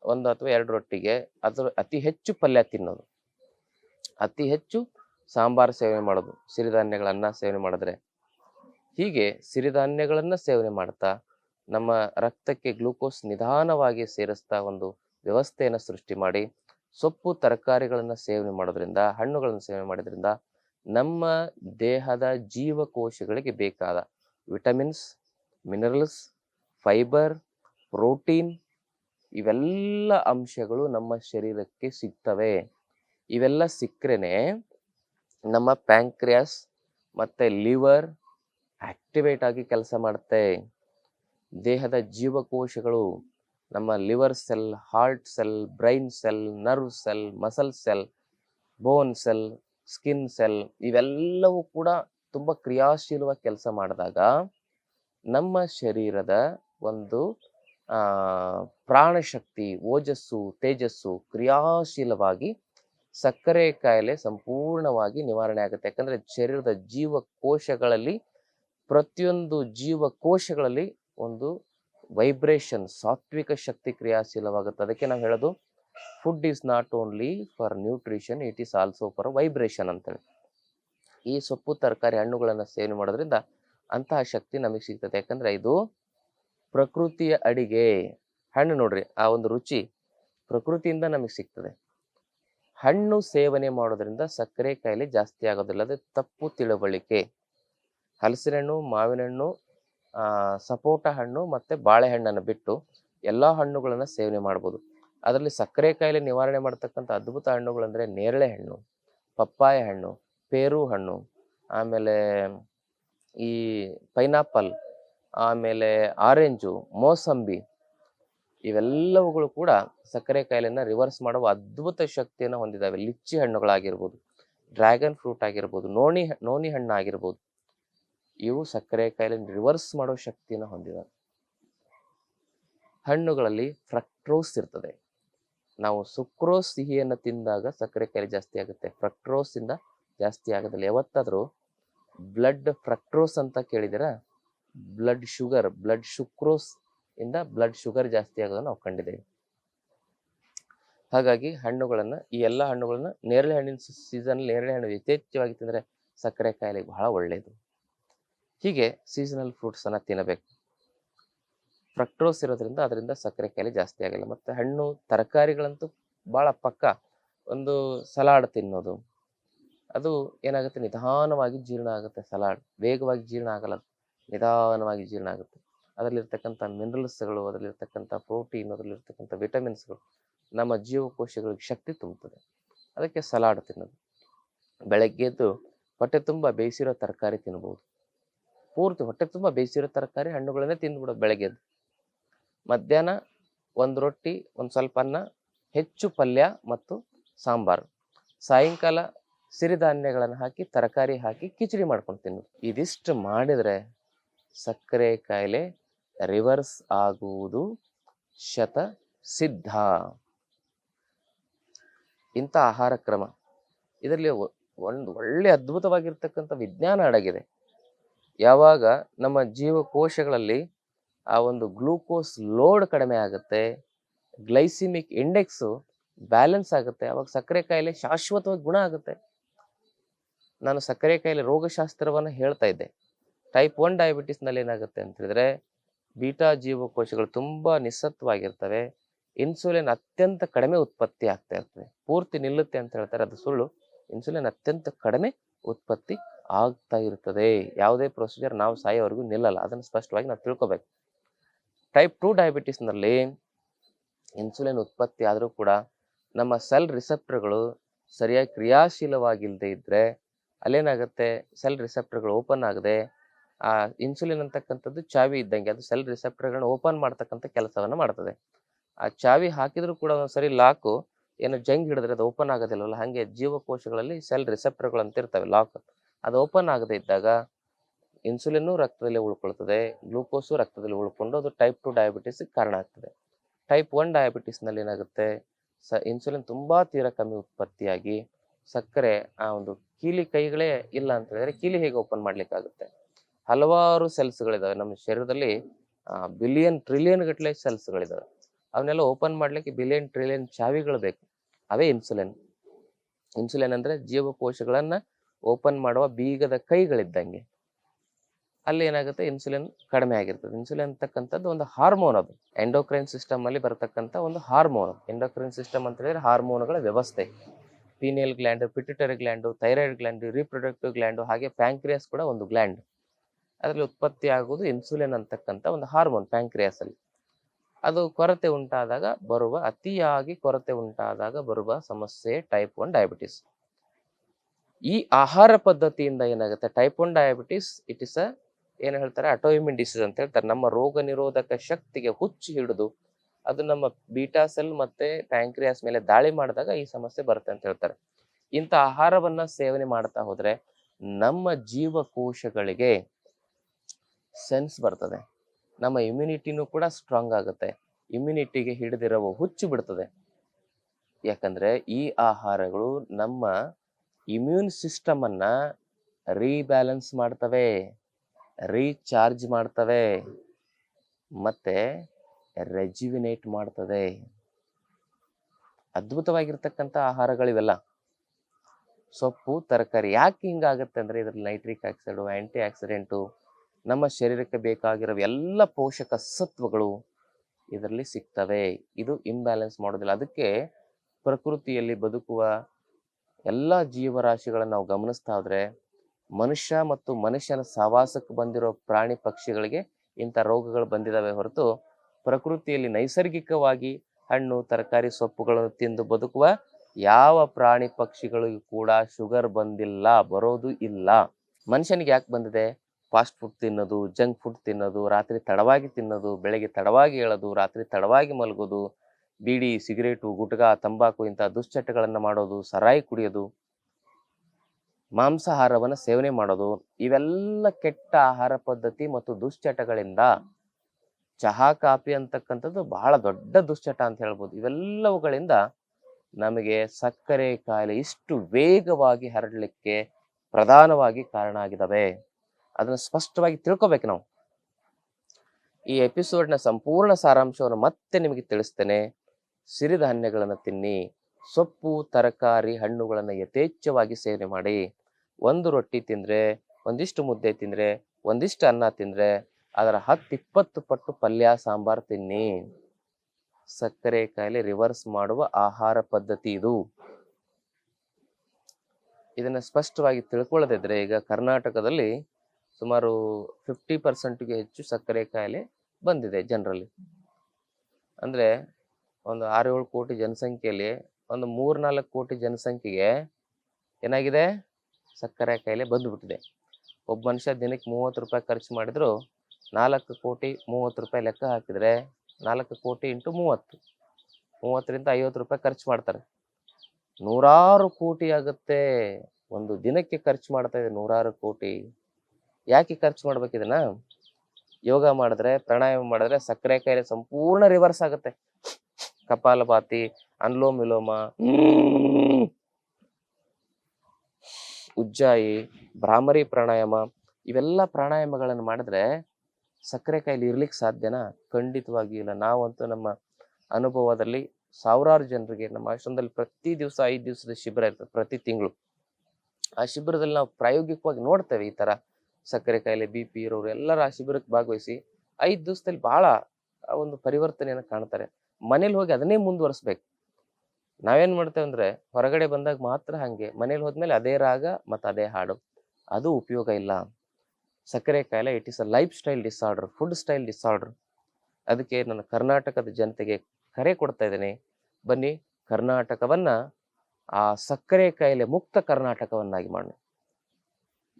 ಒಂದು ಅಥವಾ ಎರಡು ರೊಟ್ಟಿಗೆ ಅದರ ಅತಿ ಹೆಚ್ಚು ಪಲ್ಯ ತಿನ್ನೋದು. ಅತಿ ಹೆಚ್ಚು ಸಾಂಬಾರು ಸೇವನೆ ಮಾಡೋದು, ಸಿರಿಧಾನ್ಯಗಳನ್ನು ಸೇವನೆ ಮಾಡಿದ್ರೆ. ಹೀಗೆ ಸಿರಿಧಾನ್ಯಗಳನ್ನು ಸೇವನೆ ಮಾಡ್ತಾ ನಮ್ಮ ರಕ್ತಕ್ಕೆ ಗ್ಲೂಕೋಸ್ ನಿಧಾನವಾಗಿ ಸೇರಿಸ್ತಾ ಒಂದು ವ್ಯವಸ್ಥೆಯನ್ನು ಸೃಷ್ಟಿ ಮಾಡಿ, ಸೊಪ್ಪು, ತರಕಾರಿಗಳನ್ನು ಸೇವನೆ ಮಾಡೋದ್ರಿಂದ, ಹಣ್ಣುಗಳನ್ನು ಸೇವನೆ ಮಾಡೋದ್ರಿಂದ ನಮ್ಮ ದೇಹದ ಜೀವಕೋಶಗಳಿಗೆ ಬೇಕಾದ ವಿಟಮಿನ್ಸ್, ಮಿನರಲ್ಸ್, ಫೈಬರ್, ಪ್ರೋಟೀನ್ ಇವೆಲ್ಲ ಅಂಶಗಳು ನಮ್ಮ ಶರೀರಕ್ಕೆ ಸಿಗ್ತವೆ. ಇವೆಲ್ಲ ಸಿಕ್ಕರೇನೆ ನಮ್ಮ ಪ್ಯಾಂಕ್ರಿಯಾಸ್ ಮತ್ತೆ ಲಿವರ್ ಆಕ್ಟಿವೇಟ್ ಆಗಿ ಕೆಲಸ ಮಾಡುತ್ತೆ. ದೇಹದ ಜೀವಕೋಶಗಳು ನಮ್ಮ liver cell, heart cell, brain cell, nerve cell, muscle cell, bone cell skin cell ಇವೆಲ್ಲವೂ ಕೂಡ ತುಂಬ ಕ್ರಿಯಾಶೀಲವಾಗಿ ಕೆಲಸ ಮಾಡಿದಾಗ ನಮ್ಮ ಶರೀರದ ಒಂದು ಪ್ರಾಣಶಕ್ತಿ, ಓಜಸ್ಸು, ತೇಜಸ್ಸು ಕ್ರಿಯಾಶೀಲವಾಗಿ ಸಕ್ಕರೆ ಕಾಯಿಲೆ ಸಂಪೂರ್ಣವಾಗಿ ನಿವಾರಣೆ ಆಗುತ್ತೆ. ಯಾಕಂದ್ರೆ ಶರೀರದ ಜೀವಕೋಶಗಳಲ್ಲಿ, ಪ್ರತಿಯೊಂದು ಜೀವಕೋಶಗಳಲ್ಲಿ ಒಂದು ವೈಬ್ರೇಷನ್, ಸಾತ್ವಿಕ ಶಕ್ತಿ ಕ್ರಿಯಾಶೀಲವಾಗುತ್ತೆ. ಅದಕ್ಕೆ ನಾವು ಹೇಳೋದು food is not only for nutrition it is also for vibration ಅಂತೇಳಿ. ಈ ಸೊಪ್ಪು, ತರಕಾರಿ, ಹಣ್ಣುಗಳನ್ನು ಸೇವನೆ ಮಾಡೋದ್ರಿಂದ ಅಂತಹ ಶಕ್ತಿ ನಮಗೆ ಸಿಗ್ತದೆ. ಯಾಕಂದ್ರೆ ಇದು ಪ್ರಕೃತಿಯ ಅಡಿಗೆ. ಹಣ್ಣು ನೋಡ್ರಿ, ಆ ಒಂದು ರುಚಿ ಪ್ರಕೃತಿಯಿಂದ ನಮಗೆ ಸಿಗ್ತದೆ. ಹಣ್ಣು ಸೇವನೆ ಮಾಡೋದ್ರಿಂದ ಸಕ್ಕರೆ ಕಾಯಿಲೆ ಜಾಸ್ತಿ ಆಗೋದಿಲ್ಲ. ಅದು ತಪ್ಪು ತಿಳುವಳಿಕೆ. ಹಲಸಿನ ಹಣ್ಣು ಮಾವಿನ ಹಣ್ಣು ಸಪೋಟ ಹಣ್ಣು ಮತ್ತು ಬಾಳೆಹಣ್ಣನ್ನು ಬಿಟ್ಟು ಎಲ್ಲ ಹಣ್ಣುಗಳನ್ನು ಸೇವನೆ ಮಾಡ್ಬೋದು. ಅದರಲ್ಲಿ ಸಕ್ಕರೆ ಕಾಯಿಲೆ ನಿವಾರಣೆ ಮಾಡ್ತಕ್ಕಂಥ ಅದ್ಭುತ ಹಣ್ಣುಗಳಂದರೆ ನೇರಳೆ ಹಣ್ಣು, ಪಪ್ಪಾಯ ಹಣ್ಣು, ಪೇರು ಹಣ್ಣು, ಆಮೇಲೆ ಈ ಪೈನಾಪಲ್, ಆಮೇಲೆ ಆರೆಂಜು, ಮೋಸಂಬಿ ಇವೆಲ್ಲವುಗಳು ಕೂಡ ಸಕ್ಕರೆ ಕಾಯಿಲೆನ ರಿವರ್ಸ್ ಮಾಡುವ ಅದ್ಭುತ ಶಕ್ತಿಯನ್ನು ಹೊಂದಿದ್ದಾವೆ ಲಿಚ್ಚಿ ಹಣ್ಣುಗಳಾಗಿರ್ಬೋದು, ಡ್ರ್ಯಾಗನ್ ಫ್ರೂಟ್ ಆಗಿರ್ಬೋದು, ನೋಣಿ ನೋನಿ ಹಣ್ಣು ಆಗಿರ್ಬೋದು, ಇವು ಸಕ್ಕರೆ ಕಾಯಿಲೆ ರಿವರ್ಸ್ ಮಾಡೋ ಶಕ್ತಿಯನ್ನು ಹೊಂದಿದ್ದಾವೆ ಹಣ್ಣುಗಳಲ್ಲಿ ಫ್ರಕ್ಟ್ರೋಸ್ ಇರ್ತದೆ. ನಾವು ಸುಕ್ರೋಸ್ ಸಿಹಿಯನ್ನು ತಿಂದಾಗ ಸಕ್ಕರೆ ಕಾಯಿಲೆ ಜಾಸ್ತಿ ಆಗುತ್ತೆ. ಫ್ರಕ್ಟ್ರೋಸ್ ಇಂದ ಜಾಸ್ತಿ ಆಗೋದಿಲ್ಲ. ಯಾವತ್ತಾದರೂ ಬ್ಲಡ್ ಫ್ರಕ್ಟ್ರೋಸ್ ಅಂತ ಕೇಳಿದಿರ ಬ್ಲಡ್ ಶುಗರ್ ಬ್ಲಡ್ ಶುಕ್ರೋಸ್ ಇಂದ ಬ್ಲಡ್ ಶುಗರ್ ಜಾಸ್ತಿ ಆಗೋದನ್ನ ನಾವು ಕಂಡಿದ್ದೇವೆ. ಹಾಗಾಗಿ ಹಣ್ಣುಗಳನ್ನು, ಈ ಎಲ್ಲ ಹಣ್ಣುಗಳನ್ನು ನೇರಳೆ ಹಣ್ಣಿನ ಸೀಸನ್ ನೇರಳೆ ಹಣ್ಣು ಯಥೇಚ್ಛವಾಗಿ ತಿಂದರೆ ಸಕ್ಕರೆ ಕಾಯಿಲೆಗೆ ಬಹಳ ಒಳ್ಳೆಯದು ಹೀಗೆ ಸೀಸನಲ್ ಫ್ರೂಟ್ಸನ್ನು ತಿನ್ನಬೇಕು. ಫ್ರಕ್ಟ್ರೋಸ್ ಇರೋದ್ರಿಂದ ಅದರಿಂದ ಸಕ್ಕರೆ ಕಾಯಿಲೆ ಜಾಸ್ತಿ ಆಗಲ್ಲ. ಮತ್ತು ಹಣ್ಣು, ತರಕಾರಿಗಳಂತೂ ಭಾಳ ಪಕ್ಕ ಒಂದು ಸಲಾಡ್ ತಿನ್ನೋದು. ಅದು ಏನಾಗುತ್ತೆ? ನಿಧಾನವಾಗಿ ಜೀರ್ಣ ಆಗುತ್ತೆ ಸಲಾಡ್. ವೇಗವಾಗಿ ಜೀರ್ಣ ಆಗಲ್ಲ ನಿಧಾನವಾಗಿ ಜೀರ್ಣ ಆಗುತ್ತೆ. ಅದರಲ್ಲಿರ್ತಕ್ಕಂಥ ಮಿನರಲ್ಸ್ಗಳು ಅದರಲ್ಲಿರ್ತಕ್ಕಂಥ ಪ್ರೋಟೀನ್ ಅದರಲ್ಲಿರ್ತಕ್ಕಂಥ ವಿಟಮಿನ್ಸ್ಗಳು ನಮ್ಮ ಜೀವಕೋಶಗಳಿಗೆ ಶಕ್ತಿ ತುಂಬುತ್ತದೆ. ಅದಕ್ಕೆ ಸಲಾಡ್ ತಿನ್ನೋದು. ಬೆಳಗ್ಗೆ ಎದ್ದು ಹೊಟ್ಟೆ ತುಂಬ ಬೇಯಿಸಿರೋ ತರಕಾರಿ ತಿನ್ಬೋದು. ಪೂರ್ತಿ ಹೊಟ್ಟೆ ತುಂಬ ಬೇಯಿಸಿರೋ ತರಕಾರಿ ಹಣ್ಣುಗಳನ್ನೇ ತಿಂದ್ಬಿಡೋದು ಬೆಳಗ್ಗೆ ಎದ್ದು. ಮಧ್ಯಾಹ್ನ ಒಂದು ರೊಟ್ಟಿ, ಒಂದು ಸ್ವಲ್ಪ ಅನ್ನ, ಹೆಚ್ಚು ಪಲ್ಯ ಮತ್ತು ಸಾಂಬಾರು. ಸಾಯಂಕಾಲ ಸಿರಿಧಾನ್ಯಗಳನ್ನು ಹಾಕಿ, ತರಕಾರಿ ಹಾಕಿ, ಕಿಚಡಿ ಮಾಡ್ಕೊಂಡು ತಿನ್ನು ಇದಿಷ್ಟು ಮಾಡಿದರೆ ಸಕ್ಕರೆ ಕಾಯಿಲೆ ರಿವರ್ಸ್ ಆಗುವುದು ಶತ ಸಿದ್ಧ. ಇಂಥ ಆಹಾರ ಕ್ರಮ. ಇದರಲ್ಲಿ ಒಂದು ಒಳ್ಳೆ ಅದ್ಭುತವಾಗಿರ್ತಕ್ಕಂಥ ವಿಜ್ಞಾನ ಅಡಗಿದೆ. ಯಾವಾಗ ನಮ್ಮ ಜೀವಕೋಶಗಳಲ್ಲಿ ಆ ಒಂದು ಗ್ಲೂಕೋಸ್ ಲೋಡ್ ಕಡಿಮೆ ಆಗುತ್ತೆ, ಗ್ಲೈಸಿಮಿಕ್ ಇಂಡೆಕ್ಸು ಬ್ಯಾಲೆನ್ಸ್ ಆಗುತ್ತೆ, ಅವಾಗ ಸಕ್ಕರೆ ಕಾಯಿಲೆ ಶಾಶ್ವತವಾಗಿ ಗುಣ ಆಗುತ್ತೆ. ನಾನು ಸಕ್ಕರೆ ಕಾಯಿಲೆ ರೋಗಶಾಸ್ತ್ರವನ್ನು ಹೇಳ್ತಾ ಇದ್ದೆ. ಟೈಪ್ ಒನ್ ಡಯಾಬಿಟಿಸ್ನಲ್ಲಿ ಏನಾಗುತ್ತೆ ಅಂತ ಹೇಳಿದ್ರೆ, ಬೀಟಾ ಜೀವಕೋಶಗಳು ತುಂಬಾ ನಿಸ್ಸತ್ವಾಗಿರ್ತವೆ ಇನ್ಸುಲಿನ್ ಅತ್ಯಂತ ಕಡಿಮೆ ಉತ್ಪತ್ತಿ ಆಗ್ತಾ ಇರ್ತದೆ. ಪೂರ್ತಿ ನಿಲ್ಲುತ್ತೆ ಅಂತ ಹೇಳ್ತಾರೆ, ಅದು ಸುಳ್ಳು. ಇನ್ಸುಲಿನ್ ಅತ್ಯಂತ ಕಡಿಮೆ ಉತ್ಪತ್ತಿ ಆಗ್ತಾ ಇರ್ತದೆ. ಯಾವುದೇ ಪ್ರೊಸೀಜರ್ ನಾವು ಸಾಯೋವರೆಗೂ ನಿಲ್ಲಲ್ಲ. ಅದನ್ನು ಸ್ಪಷ್ಟವಾಗಿ ನಾವು ತಿಳ್ಕೊಬೇಕು. ಟೈಪ್ ಟು ಡಯಾಬಿಟಿಸ್ನಲ್ಲಿ ಇನ್ಸುಲಿನ್ ಉತ್ಪತ್ತಿ ಆದರೂ ಕೂಡ ನಮ್ಮ ಸೆಲ್ ರಿಸೆಪ್ಟರ್ಗಳು ಸರಿಯಾಗಿ ಕ್ರಿಯಾಶೀಲವಾಗಿಲ್ಲದೆ ಇದ್ದರೆ ಅಲ್ಲೇನಾಗುತ್ತೆ? ಸೆಲ್ ರಿಸೆಪ್ಟರ್ಗಳು ಓಪನ್ ಆಗದೆ, ಆ ಇನ್ಸುಲಿನ್ ಅಂತಕ್ಕಂಥದ್ದು ಚಾವಿ ಇದ್ದಂಗೆ ಅದು ಸೆಲ್ ರಿಸೆಪ್ಟರ್ಗಳನ್ನ ಓಪನ್ ಮಾಡ್ತಕ್ಕಂಥ ಕೆಲಸವನ್ನು ಮಾಡ್ತದೆ. ಆ ಚಾವಿ ಹಾಕಿದರೂ ಕೂಡ ಒಂದ್ಸರಿ ಲಾಕು ಏನು ಜಂಗ್ ಹಿಡಿದ್ರೆ ಅದು ಓಪನ್ ಆಗೋದಿಲ್ಲವಲ್ಲ ಹಾಗೆ ಜೀವಕೋಶಗಳಲ್ಲಿ ಸೆಲ್ ರಿಸೆಪ್ಟರ್ಗಳು ಅಂತ ಇರ್ತವೆ ಲಾಕ್ ಅದು ಓಪನ್ ಆಗದೆ ಇದ್ದಾಗ ಇನ್ಸುಲಿನ್ನು ರಕ್ತದಲ್ಲಿ ಉಳ್ಕೊಳ್ತದೆ ಗ್ಲೂಕೋಸು ರಕ್ತದಲ್ಲಿ ಉಳ್ಕೊಂಡು ಅದು ಟೈಪ್ ಟು ಡಯಾಬಿಟಿಸ್ ಕಾರಣ ಆಗ್ತದೆ. ಟೈಪ್ ಒನ್ ಡಯಾಬಿಟಿಸ್ನಲ್ಲಿ ಏನಾಗುತ್ತೆ? ಸ ಇನ್ಸುಲಿನ್ ತುಂಬಾ ತೀರಾ ಕಮ್ಮಿ ಉತ್ಪತ್ತಿಯಾಗಿ ಸಕ್ಕರೆ ಆ ಒಂದು ಕೀಲಿ ಕೈಗಳೇ ಇಲ್ಲ ಅಂತ ಹೇಳಿದ್ರೆ ಕೀಲಿ ಹೇಗೆ ಓಪನ್ ಮಾಡ್ಲಿಕ್ಕಾಗುತ್ತೆ? ಹಲವಾರು ಸೆಲ್ಸ್ಗಳಿದಾವೆ ನಮ್ಮ ಶರೀರದಲ್ಲಿ ಬಿಲಿಯನ್ ಟ್ರಿಲಿಯನ್ ಗಟ್ಟಲೆ ಸೆಲ್ಸ್ಗಳಿದಾವೆ ಅವನ್ನೆಲ್ಲ ಓಪನ್ ಮಾಡ್ಲಿಕ್ಕೆ ಬಿಲಿಯನ್ ಟ್ರಿಲಿಯನ್ ಚಾವಿಗಳು ಬೇಕು. ಅವೇ ಇನ್ಸುಲಿನ್ ಇನ್ಸುಲಿನ್ ಅಂದ್ರೆ ಜೀವಕೋಶಗಳನ್ನ ಓಪನ್ ಮಾಡುವ ಬೀಗದ ಕೈಗಳಿದ್ದಂಗೆ. ಅಲ್ಲಿ ಏನಾಗುತ್ತೆ? ಇನ್ಸುಲಿನ್ ಕಡಿಮೆ ಆಗಿರ್ತದೆ. ಇನ್ಸುಲಿನ್ ಅಂತಕ್ಕಂಥದ್ದು ಒಂದು ಹಾರ್ಮೋನ್ ಅದು. ಎಂಡೋಕ್ರೈನ್ ಸಿಸ್ಟಮ್ ಅಲ್ಲಿ ಬರತಕ್ಕಂಥ ಒಂದು ಹಾರ್ಮೋನ್ ಎಂಡೋಕ್ರೈನ್ ಸಿಸ್ಟಮ್ ಅಂತ ಹೇಳಿದ್ರೆ ಹಾರ್ಮೋನ್ಗಳ ವ್ಯವಸ್ಥೆ. Pineal gland pituitary gland thyroid gland reproductive gland ಹಾಗೆ ಪ್ಯಾಂಕ್ರಿಯಾಸ್ ಕೂಡ ಒಂದು ಗ್ಲ್ಯಾಂಡ್ ಅದರಲ್ಲಿ ಉತ್ಪತ್ತಿ ಆಗುವುದು ಇನ್ಸುಲಿನ್ ಅಂತಕ್ಕಂಥ ಒಂದು ಹಾರ್ಮೋನ್ ಪ್ಯಾಂಕ್ರಿಯಾಸ್ ಅಲ್ಲಿ. ಅದು ಕೊರತೆ ಉಂಟಾದಾಗ ಬರುವ, ಅತಿಯಾಗಿ ಕೊರತೆ ಉಂಟಾದಾಗ ಬರುವ ಸಮಸ್ಯೆ ಟೈಪ್ ಒನ್ ಡಯಾಬಿಟಿಸ್ ಈ ಆಹಾರ ಪದ್ಧತಿಯಿಂದ ಏನಾಗುತ್ತೆ? Type one diabetes it is a ಏನ್ ಹೇಳ್ತಾರೆ? ಅಟೋಇಮ್ಯೂನ್ ಡಿಸೀಸ್ ಅಂತ ಹೇಳ್ತಾರೆ. ನಮ್ಮ ರೋಗ ನಿರೋಧಕ ಶಕ್ತಿಗೆ ಹುಚ್ಚು ಹಿಡಿದು ಅದು ನಮ್ಮ ಬೀಟಾ ಸೆಲ್ ಮತ್ತೆ ಪ್ಯಾಂಕ್ರಿಯಾಸ್ ಮೇಲೆ ದಾಳಿ ಮಾಡಿದಾಗ ಈ ಸಮಸ್ಯೆ ಬರುತ್ತೆ ಅಂತ ಹೇಳ್ತಾರೆ. ಇಂಥ ಆಹಾರವನ್ನ ಸೇವನೆ ಮಾಡ್ತಾ ಹೋದ್ರೆ ನಮ್ಮ ಜೀವಕೋಶಗಳಿಗೆ ಸೆನ್ಸ್ ಬರ್ತದೆ. ನಮ್ಮ ಇಮ್ಯುನಿಟಿನೂ ಕೂಡ ಸ್ಟ್ರಾಂಗ್ ಆಗುತ್ತೆ. ಇಮ್ಯುನಿಟಿಗೆ ಹಿಡಿದಿರೋ ಹುಚ್ಚು ಬಿಡ್ತದೆ. ಯಾಕಂದ್ರೆ ಈ ಆಹಾರಗಳು ನಮ್ಮ ಇಮ್ಯೂನ್ ಸಿಸ್ಟಮ್ ಅನ್ನ ರೀಬ್ಯಾಲೆನ್ಸ್ ಮಾಡ್ತವೆ. ರೀಚಾರ್ಜ್ ಮಾಡ್ತವೆ. ಮತ್ತೆ ರೆಜಿವಿನೇಟ್ ಮಾಡ್ತದೆ. ಅದ್ಭುತವಾಗಿರ್ತಕ್ಕಂಥ ಆಹಾರಗಳಿವೆಲ್ಲ. ಸೊಪ್ಪು, ತರಕಾರಿ ಯಾಕೆ ಹಿಂಗಾಗುತ್ತೆ ಅಂದರೆ ಇದರಲ್ಲಿ ನೈಟ್ರಿಕ್ ಆಕ್ಸೈಡು ಆ್ಯಂಟಿ ಆಕ್ಸಿಡೆಂಟು ನಮ್ಮ ಶರೀರಕ್ಕೆ ಬೇಕಾಗಿರೋ ಎಲ್ಲ ಪೋಷಕ ಸತ್ವಗಳು ಇದರಲ್ಲಿ ಸಿಗ್ತವೆ. ಇದು ಇಂಬ್ಯಾಲೆನ್ಸ್ ಮಾಡೋದಿಲ್ಲ. ಅದಕ್ಕೆ ಪ್ರಕೃತಿಯಲ್ಲಿ ಬದುಕುವ ಎಲ್ಲ ಜೀವರಾಶಿಗಳನ್ನು ನಾವು ಗಮನಿಸ್ತಾ ಹೋದ್ರೆ ಮನುಷ್ಯ ಮತ್ತು ಮನುಷ್ಯನ ಸಹವಾಸಕ್ಕೆ ಬಂದಿರೋ ಪ್ರಾಣಿ ಪಕ್ಷಿಗಳಿಗೆ ಇಂಥ ರೋಗಗಳು ಬಂದಿದ್ದಾವೆ ಹೊರತು ಪ್ರಕೃತಿಯಲ್ಲಿ ನೈಸರ್ಗಿಕವಾಗಿ ಹಣ್ಣು, ತರಕಾರಿ, ಸೊಪ್ಪುಗಳನ್ನು ತಿಂದು ಬದುಕುವ ಯಾವ ಪ್ರಾಣಿ ಪಕ್ಷಿಗಳಿಗೂ ಕೂಡ ಶುಗರ್ ಬಂದಿಲ್ಲ, ಬರೋದು ಇಲ್ಲ. ಮನುಷ್ಯನಿಗೆ ಯಾಕೆ ಬಂದಿದೆ? ಫಾಸ್ಟ್ ಫುಡ್ ತಿನ್ನೋದು, ಜಂಕ್ ಫುಡ್ ತಿನ್ನೋದು, ರಾತ್ರಿ ತಡವಾಗಿ ತಿನ್ನೋದು, ಬೆಳಗ್ಗೆ ತಡವಾಗಿ ಹೇಳೋದು, ರಾತ್ರಿ ತಡವಾಗಿ ಮಲಗೋದು, ಬೀಡಿ, ಸಿಗರೇಟು ಗುಟ್ಕಾ ತಂಬಾಕು ಇಂಥ ದುಶ್ಚಟಗಳನ್ನು ಮಾಡೋದು, ಸರಾಯಿ ಕುಡಿಯೋದು ಮಾಂಸಾಹಾರವನ್ನು ಸೇವನೆ ಮಾಡೋದು, ಇವೆಲ್ಲ ಕೆಟ್ಟ ಆಹಾರ ಪದ್ಧತಿ ಮತ್ತು ದುಶ್ಚಟಗಳಿಂದ ಚಹಾ, ಕಾಫಿ ಅಂತಕ್ಕಂಥದ್ದು ಬಹಳ ದೊಡ್ಡ ದುಶ್ಚಟ ಅಂತ ಹೇಳ್ಬೋದು. ಇವೆಲ್ಲವುಗಳಿಂದ ನಮಗೆ ಸಕ್ಕರೆ ಕಾಯಿಲೆ ಇಷ್ಟು ವೇಗವಾಗಿ ಹರಡಲಿಕ್ಕೆ ಪ್ರಧಾನವಾಗಿ ಕಾರಣ ಆಗಿದ್ದಾವೆ ಅದನ್ನು ಸ್ಪಷ್ಟವಾಗಿ ತಿಳ್ಕೊಬೇಕು ನಾವು. ಈ ಎಪಿಸೋಡ್ನ ಸಂಪೂರ್ಣ ಸಾರಾಂಶವನ್ನು ಮತ್ತೆ ನಿಮಗೆ ತಿಳಿಸ್ತೇನೆ. ಸಿರಿಧಾನ್ಯಗಳನ್ನು ತಿನ್ನಿ, ಸೊಪ್ಪು, ತರಕಾರಿ, ಹಣ್ಣುಗಳನ್ನು ಯಥೇಚ್ಛವಾಗಿ ಸೇವನೆ ಮಾಡಿ. ಒಂದು ರೊಟ್ಟಿ ತಿಂದರೆ, ಒಂದಿಷ್ಟು ಮುದ್ದೆ ತಿಂದರೆ, ಒಂದಿಷ್ಟು ಅನ್ನ ತಿಂದರೆ, ಅದರ ಹತ್ತು ಇಪ್ಪತ್ತು ಪಟ್ಟು ಪಲ್ಯ, ಸಾಂಬಾರ್ ತಿನ್ನಿ. ಸಕ್ಕರೆ ಕಾಯಿಲೆ ರಿವರ್ಸ್ ಮಾಡುವ ಆಹಾರ ಪದ್ಧತಿ ಇದು. ಇದನ್ನ ಸ್ಪಷ್ಟವಾಗಿ ತಿಳ್ಕೊಳ್ಳೋದಿದ್ರೆ ಈಗ ಕರ್ನಾಟಕದಲ್ಲಿ ಸುಮಾರು ಫಿಫ್ಟಿ ಪರ್ಸೆಂಟ್ಗೆ ಹೆಚ್ಚು ಸಕ್ಕರೆ ಕಾಯಿಲೆ ಬಂದಿದೆ ಜನರಲ್ಲಿ. ಅಂದರೆ ಒಂದು ಆರು ಏಳು ಕೋಟಿ ಜನಸಂಖ್ಯೆಯಲ್ಲಿ ಒಂದು ಮೂರ್ನಾಲ್ಕು ಕೋಟಿ ಜನಸಂಖ್ಯೆಗೆ ಏನಾಗಿದೆ? ಸಕ್ಕರೆ ಕಾಯಿಲೆ ಬಂದುಬಿಟ್ಟಿದೆ. ಒಬ್ಬ ಮನುಷ್ಯ ದಿನಕ್ಕೆ ಮೂವತ್ತು ರೂಪಾಯಿ ಖರ್ಚು ಮಾಡಿದ್ರು ನಾಲ್ಕು ಕೋಟಿ ಮೂವತ್ತು ರೂಪಾಯಿ ಲೆಕ್ಕ ಹಾಕಿದರೆ ನಾಲ್ಕು ಕೋಟಿ ಇಂಟು ಮೂವತ್ತು. ಮೂವತ್ತರಿಂದ ಐವತ್ತು ರೂಪಾಯಿ ಖರ್ಚು ಮಾಡ್ತಾರೆ. ನೂರಾರು ಕೋಟಿ ಆಗುತ್ತೆ. ಒಂದು ದಿನಕ್ಕೆ ಖರ್ಚು ಮಾಡ್ತಾ ಇದೆ ನೂರಾರು ಕೋಟಿ. ಯಾಕೆ ಖರ್ಚು ಮಾಡ್ಬೇಕಿದನ್ನ ಯೋಗ ಮಾಡಿದ್ರೆ, ಪ್ರಾಣಾಯಾಮ ಮಾಡಿದ್ರೆ ಸಕ್ಕರೆ ಕಾಯಿಲೆ ಸಂಪೂರ್ಣ ರಿವರ್ಸ್ ಆಗುತ್ತೆ. ಕಪಾಲಭಾತಿ, ಅನ್ಲೋಮ್ ವಿಲೋಮ. ಉಜ್ಜಾಯಿ, ಭ್ರಾಮರಿ ಪ್ರಾಣಾಯಾಮ ಇವೆಲ್ಲ ಪ್ರಾಣಾಯಾಮಗಳನ್ನು ಮಾಡಿದ್ರೆ ಸಕ್ಕರೆ ಕಾಯಿಲೆ ಇರ್ಲಿಕ್ಕೆ ಸಾಧ್ಯನಾ? ಖಂಡಿತವಾಗಿ ಇಲ್ಲ. ನಾವಂತೂ ನಮ್ಮ ಅನುಭವದಲ್ಲಿ ಸಾವಿರಾರು ಜನರಿಗೆ ನಮ್ಮ ಆಶ್ರಮದಲ್ಲಿ ಪ್ರತಿ ದಿವಸ ಐದು ದಿವಸದ ಶಿಬಿರ ಇರ್ತದೆ, ಪ್ರತಿ ತಿಂಗಳು. ಆ ಶಿಬಿರದಲ್ಲಿ ನಾವು ಪ್ರಾಯೋಗಿಕವಾಗಿ ನೋಡ್ತೇವೆ ಈ ತರ ಸಕ್ಕರೆ ಕಾಯಿಲೆ, ಬಿ ಪಿ ಇರೋರು ಎಲ್ಲರ ಆ ಶಿಬಿರಕ್ಕೆ ಭಾಗವಹಿಸಿ ಐದು ದಿವಸದಲ್ಲಿ ಬಹಳ ಒಂದು ಪರಿವರ್ತನೆಯನ್ನು ಕಾಣ್ತಾರೆ. ಮನೇಲಿ ಹೋಗಿ ಅದನ್ನೇ ಮುಂದುವರಿಸ್ಬೇಕು. ನಾವೇನ್ ಮಾಡ್ತೇವೆ ಅಂದ್ರೆ ಹೊರಗಡೆ ಬಂದಾಗ ಮಾತ್ರ ಹಂಗೆ, ಮನೇಲಿ ಹೋದ್ಮೇಲೆ ಅದೇ ರಾಗ ಮತ್ತು ಅದೇ ಹಾಡು. ಅದು ಉಪಯೋಗ ಇಲ್ಲ. ಸಕ್ಕರೆ ಕಾಯಿಲೆ it is a lifestyle disorder food style disorder ಅದಕ್ಕೆ ನನ್ನ ಕರ್ನಾಟಕದ ಜನತೆಗೆ ಕರೆ ಕೊಡ್ತಾ ಇದ್ದೀನಿ. ಬನ್ನಿ, ಕರ್ನಾಟಕವನ್ನ, ಆ ಸಕ್ಕರೆ ಕಾಯಿಲೆ ಮುಕ್ತ ಕರ್ನಾಟಕವನ್ನಾಗಿ ಮಾಡೋಣ.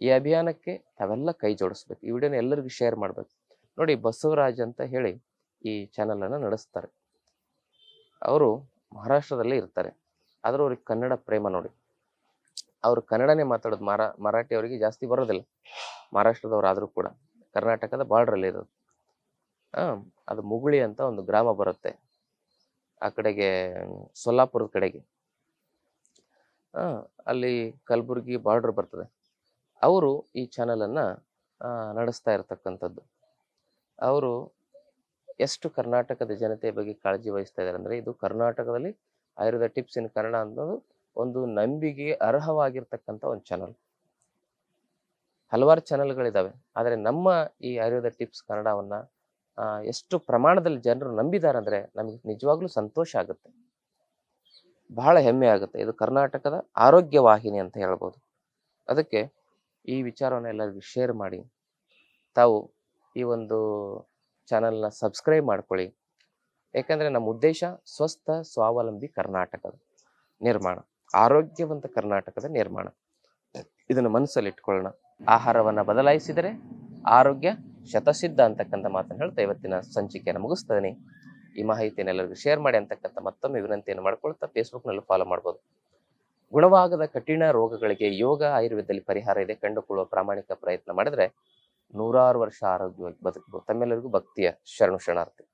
ಈ ಅಭಿಯಾನಕ್ಕೆ ತಾವೆಲ್ಲ ಕೈ ಜೋಡಿಸ್ಬೇಕು. ಈ ವಿಡಿಯೋನ ಎಲ್ಲರಿಗೂ ಶೇರ್ ಮಾಡ್ಬೇಕು. ನೋಡಿ ಬಸವರಾಜ್ ಅಂತ ಹೇಳಿ ಈ ಚಾನಲನ್ನು ನಡೆಸ್ತಾರೆ. ಅವರು ಮಹಾರಾಷ್ಟ್ರದಲ್ಲೇ ಇರ್ತಾರೆ. ಆದರೂ ಅವ್ರಿಗೆ ಕನ್ನಡ ಪ್ರೇಮ ನೋಡಿ. ಅವರು ಕನ್ನಡನೇ ಮಾತಾಡೋದು ಮರಾ, ಮರಾಠಿ ಅವರಿಗೆ ಜಾಸ್ತಿ ಬರೋದಿಲ್ಲ. ಮಹಾರಾಷ್ಟ್ರದವ್ರು ಆದರೂ ಕೂಡ. ಕರ್ನಾಟಕದ ಬಾರ್ಡ್ರಲ್ಲಿ ಇರೋದು. ಹಾಂ ಅದು ಮುಗುಳಿ ಅಂತ ಒಂದು ಗ್ರಾಮ ಬರುತ್ತೆ. ಆ ಕಡೆಗೆ, ಸೊಲ್ಲಾಪುರದ ಕಡೆಗೆ. ಅಲ್ಲಿ ಕಲಬುರ್ಗಿ ಬಾರ್ಡ್ರ್ ಬರ್ತದೆ. ಅವರು ಈ ಚಾನಲನ್ನು ನಡೆಸ್ತಾ ಇರ್ತಕ್ಕಂಥದ್ದು. ಅವರು ಎಷ್ಟು ಕರ್ನಾಟಕದ ಜನತೆಯ ಬಗ್ಗೆ ಕಾಳಜಿ ವಹಿಸ್ತಾ ಇದ್ದಾರೆ ಅಂದರೆ ಇದು ಕರ್ನಾಟಕದಲ್ಲಿ ಆಯುರ್ವೇದ ಟಿಪ್ಸ್ ಇನ್ ಕನ್ನಡ ಅನ್ನೋದು ಒಂದು ನಂಬಿಕೆ ಅರ್ಹವಾಗಿರ್ತಕ್ಕಂಥ ಒಂದು ಚಾನಲ್ ಹಲವಾರು ಚಾನಲ್ಗಳಿದ್ದಾವೆ ಆದರೆ ನಮ್ಮ ಈ ಆಯುರ್ವೇದ ಟಿಪ್ಸ್ ಕನ್ನಡವನ್ನು ಎಷ್ಟು ಪ್ರಮಾಣದಲ್ಲಿ ಜನರು ನಂಬಿದ್ದಾರೆ ಅಂದರೆ ನಮಗೆ ನಿಜವಾಗ್ಲೂ ಸಂತೋಷ ಆಗುತ್ತೆ. ಬಹಳ ಹೆಮ್ಮೆ ಆಗುತ್ತೆ. ಇದು ಕರ್ನಾಟಕದ ಆರೋಗ್ಯ ವಾಹಿನಿ ಅಂತ ಹೇಳ್ಬೋದು. ಅದಕ್ಕೆ ಈ ವಿಚಾರವನ್ನು ಎಲ್ಲರಿಗೂ ಶೇರ್ ಮಾಡಿ. ತಾವು ಈ ಒಂದು ಚಾನಲ್ನ ಸಬ್ಸ್ಕ್ರೈಬ್ ಮಾಡ್ಕೊಳ್ಳಿ. ಯಾಕಂದರೆ ನಮ್ಮ ಉದ್ದೇಶ ಸ್ವಸ್ಥ, ಸ್ವಾವಲಂಬಿ ಕರ್ನಾಟಕದ ನಿರ್ಮಾಣ. ಆರೋಗ್ಯವಂತ ಕರ್ನಾಟಕದ ನಿರ್ಮಾಣ. ಇದನ್ನು ಮನಸ್ಸಲ್ಲಿ ಇಟ್ಕೊಳ್ಳೋಣ ಆಹಾರವನ್ನ ಬದಲಾಯಿಸಿದರೆ ಆರೋಗ್ಯ ಶತಸಿದ್ಧ ಅಂತಕ್ಕಂಥ ಮಾತನ್ನು ಹೇಳ್ತಾ ಇವತ್ತಿನ ಸಂಚಿಕೆಯನ್ನು ಮುಗಿಸ್ತೇನೆ. ಈ ಮಾಹಿತಿಯನ್ನು ಎಲ್ಲರಿಗೂ ಶೇರ್ ಮಾಡಿ ಅಂತಕ್ಕಂಥ ಮತ್ತೊಮ್ಮೆ ವಿನಂತಿಯನ್ನು ಮಾಡ್ಕೊಳ್ತಾ ಫೇಸ್ಬುಕ್ನಲ್ಲೂ ಫಾಲೋ ಮಾಡ್ಬೋದು. ಗುಣವಾಗದ ಕಠಿಣ ರೋಗಗಳಿಗೆ ಯೋಗ, ಆಯುರ್ವೇದದಲ್ಲಿ ಪರಿಹಾರ ಇದೆ. ಕಂಡುಕೊಳ್ಳುವ ಪ್ರಾಮಾಣಿಕ ಪ್ರಯತ್ನ ಮಾಡಿದ್ರೆ ನೂರಾರು ವರ್ಷ ಆರೋಗ್ಯವಾಗಿ ಬದುಕಬಹುದು ತಮ್ಮೆಲ್ಲರಿಗೂ ಭಕ್ತಿಯ ಶರಣು ಶರಣಾರ್ಥಿ.